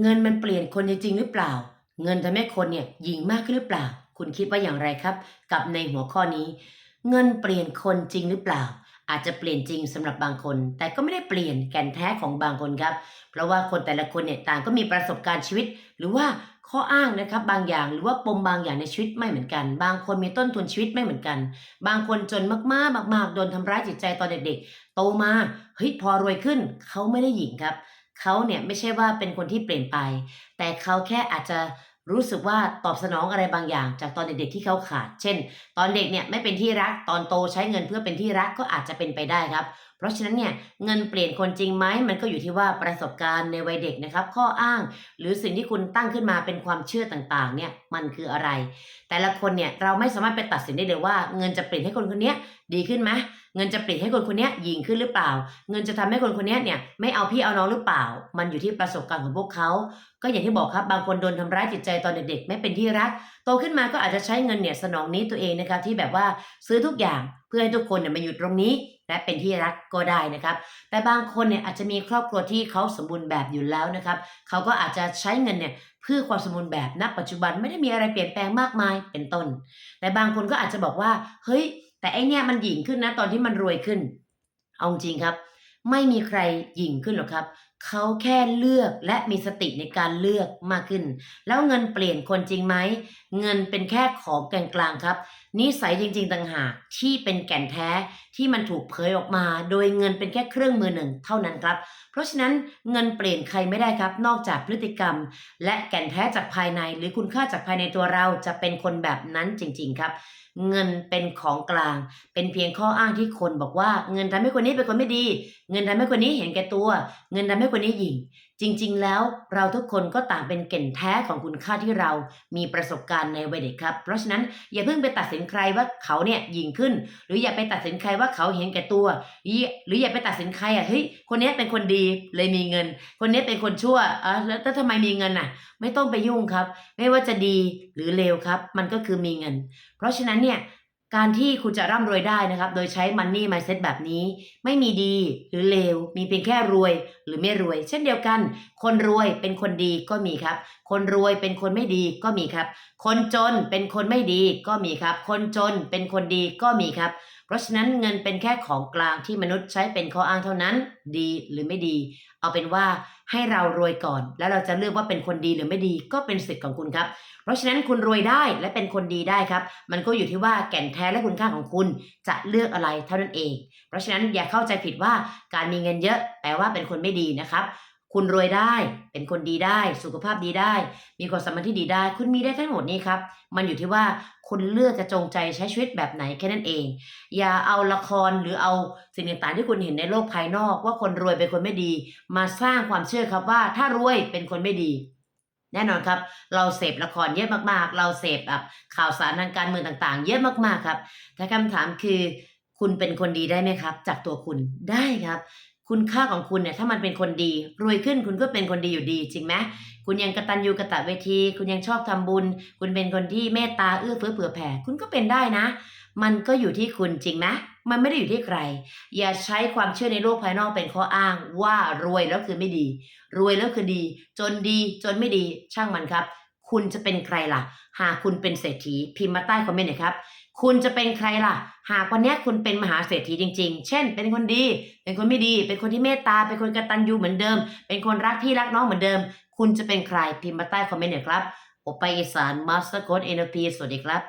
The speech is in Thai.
เงินมันเปลี่ยนคนจริงๆหรือเปล่า เงินทำให้คนเนี่ยหยิ่งมากขึ้นหรือเปล่า คุณคิดว่าอย่างไรครับ กับในหัวข้อนี้ เงินเปลี่ยนคนจริงหรือเปล่า อาจจะเปลี่ยนจริงสำหรับบางคน แต่ก็ไม่ได้เปลี่ยนแก่นแท้ของบางคนครับ เพราะว่าคนแต่ละคนเนี่ยต่างก็มีประสบการณ์ชีวิต หรือว่าข้ออ้างนะครับบางอย่างหรือว่าปมบางอย่างในชีวิตไม่เหมือนกัน บางคนมีต้นทุนชีวิตไม่เหมือนกัน บางคนจนมากๆมากๆโดนทำร้ายจิตใจตอนเด็กๆโตมาเฮ้ยพอรวยขึ้นเขาไม่ได้หญิงครับ เขาเนี่ยไม่ใช่ว่าเป็นคนที่เปลี่ยนไป แต่เขาแค่อาจจะรู้สึกว่าตอบสนองอะไรบางอย่าง จากตอนเด็กๆที่เขาขาด เช่น ตอนเด็กเนี่ยไม่เป็นที่รัก ตอนโตใช้เงินเพื่อเป็นที่รักก็อาจจะเป็นไปได้ครับ เพราะฉะนั้นเนี่ยเงินเปลี่ยนคนจริงไหมมันก็อยู่ที่ว่าประสบการณ์ในวัยเด็กนะครับ ข้ออ้าง หรือสิ่งที่คุณตั้งขึ้นมาเป็นความเชื่อต่างๆ เนี่ยมันคืออะไร แต่ละคนเนี่ยเราไม่สามารถไปตัดสินได้เลยว่าเงินจะเปลี่ยนให้คนคนนี้ดีขึ้นไหม เงินจะเปลี่ยนให้คนคนนี้ยิงขึ้นหรือเปล่า เงินจะทำให้คนคนนี้เนี่ยไม่เอาพี่เอาน้องหรือเปล่า มันอยู่ที่ประสบการณ์ของพวกเขา ก็อย่างที่บอกครับบางคนโดนทำร้ายจิตใจตอนเด็กๆ ไม่เป็นที่รัก โตขึ้นมาก็อาจจะใช้เงินเนี่ยสนองนี้ตัวเองนะครับที่แบบว่าซื้อทุกอย่างเพื่อให้ทุกคนเนี่ยมาอยู่ตรงนี้และเป็นที่รักก็ได้นะครับ แต่บางคนเนี่ยอาจจะมีครอบครัวที่เขาสมบูรณ์แบบอยู่แล้วนะครับ เขาก็อาจจะใช้เงินเนี่ยเพื่อความสมบูรณ์แบบณปัจจุบันไม่ได้มีอะไรเปลี่ยนแปลงมากมายเป็นต้น แต่บางคนก็อาจจะบอกว่าเฮ้ย แต่ไอเนี่ยมันหยิ่งขึ้นนะตอนที่มันรวยขึ้น เอาจริงครับ ไม่มีใครหยิ่งขึ้นหรอกครับเขาแค่เลือกและมีสติในการเลือกมากขึ้น แล้วเงินเปลี่ยนคนจริงไหม เงินเป็นแค่ของกลางๆครับ นิสัยจริงๆต่างหากที่เป็นแก่นแท้ที่มันถูกเผยออกมา โดยเงินเป็นแค่เครื่องมือหนึ่งเท่านั้นครับ เพราะฉะนั้นเงินเปลี่ยนใครไม่ได้ครับ นอกจากพฤติกรรม และแก่นแท้จากภายใน หรือคุณค่าจากภายในตัวเราจะเป็นคนแบบนั้นจริง ๆ ครับ เงินเป็นของกลาง เป็นเพียงข้ออ้างที่คนบอกว่า เงินทำให้คนนี้เป็นคนไม่ดี เงินทำให้คนนี้เห็นแก่ตัว เงินทำให้คนนี้หยิ่ง จริงๆ แล้วเราทุกคนก็ต่างเป็นเก่นแท้ของคุณค่าที่เรามีประสบการณ์ในวัยเด็กครับ เพราะฉะนั้นอย่าเพิ่งไปตัดสินใครว่าเขาเนี่ยยิงขึ้น หรืออย่าไปตัดสินใครว่าเขาเห็นแก่ตัว หรืออย่าไปตัดสินใครอะเฮ้ยคนนี้เป็นคนดีเลยมีเงิน คนนี้เป็นคนชั่วอะแล้วแล้วทำไมมีเงินอะ ไม่ต้องไปยุ่งครับ ไม่ว่าจะดีหรือเลวครับ มันก็คือมีเงิน เพราะฉะนั้นเนี่ย การที่คุณจะร่ำรวยได้นะครับ โดยใช้ Money Mindset แบบนี้ ไม่มีดีหรือเลว มีเพียงแค่รวยหรือไม่รวย เช่นเดียวกัน คนรวยเป็นคนดีก็มีครับ คนรวยเป็นคนไม่ดีก็มีครับ คนจนเป็นคนไม่ดีก็มีครับ คนจนเป็นคนดีก็มีครับ เพราะฉะนั้นเงินเป็นแค่ของกลางที่มนุษย์ใช้เป็นข้ออ้างเท่านั้น ดีหรือไม่ดี เอาเป็นว่าให้เรารวยก่อน แล้วเราจะเลือกว่าเป็นคนดีหรือไม่ดีก็เป็นสิทธิ์ของคุณครับ เพราะฉะนั้นคุณรวยได้และเป็นคนดีได้ครับ มันก็อยู่ที่ว่าแก่นแท้และคุณค่าของคุณจะเลือกอะไรเท่านั้นเอง เพราะฉะนั้นอย่าเข้าใจผิดว่าการมีเงินเยอะแปลว่าเป็นคนไม่ดีนะครับ คุณรวยได้ เป็นคนดีได้ สุขภาพดีได้ มีความสัมพันธ์ที่ดีได้ คุณมีได้ทั้งหมดนี้ครับ มันอยู่ที่ว่าคุณเลือกจะจงใจใช้ชีวิตแบบไหนแค่นั้นเอง อย่าเอาละครหรือเอาสิ่งต่างๆที่คุณเห็นในโลกภายนอก ว่าคนรวยเป็นคนไม่ดี มาสร้างความเชื่อครับว่า ถ้ารวยเป็นคนไม่ดีแน่นอนครับ เราเสพละครเยอะมากๆ เราเสพแบบข่าวสารทางการเมืองต่างๆ เยอะมากๆครับแต่คำถามคือ คุณเป็นคนดีได้ไหมครับ จากตัวคุณได้ครับ คุณค่าของคุณเนี่ยถ้ามันเป็นคนดี รวยขึ้นคุณก็เป็นคนดีอยู่ดี จริงไหมคุณยังกระตันยูกระตะเวที คุณยังชอบทำบุญ คุณเป็นคนที่เมตตาเอื้อเฟื้อเผื่อแผ่คุณก็เป็นได้นะ มันก็อยู่ที่คุณจริงไหมมันไม่ได้อยู่ที่ใคร อย่าใช้ความเชื่อในโลกภายนอกเป็นข้ออ้างว่ารวยแล้วคือไม่ดี รวยแล้วคือดี จนดีจนไม่ดีช่างมันครับ คุณจะเป็นใครล่ะ หากคุณเป็นเศรษฐีพิมพ์มาใต้คอมเมนต์หน่อยครับ คุณจะเป็นใครล่ะ หากวันนี้คุณเป็นมหาเศรษฐีจริง ๆ เช่น เป็นคนดี เป็นคนไม่ดี เป็นคนที่เมตตา เป็นคนกตัญญูเหมือนเดิม เป็นคนรักพี่รักน้องเหมือนเดิม คุณจะเป็นใครพิมพ์มาใต้คอมเมนต์หน่อยครับโอไปอีสานมาสเตอร์โค้ดเอ็นพีสวัสดีครับ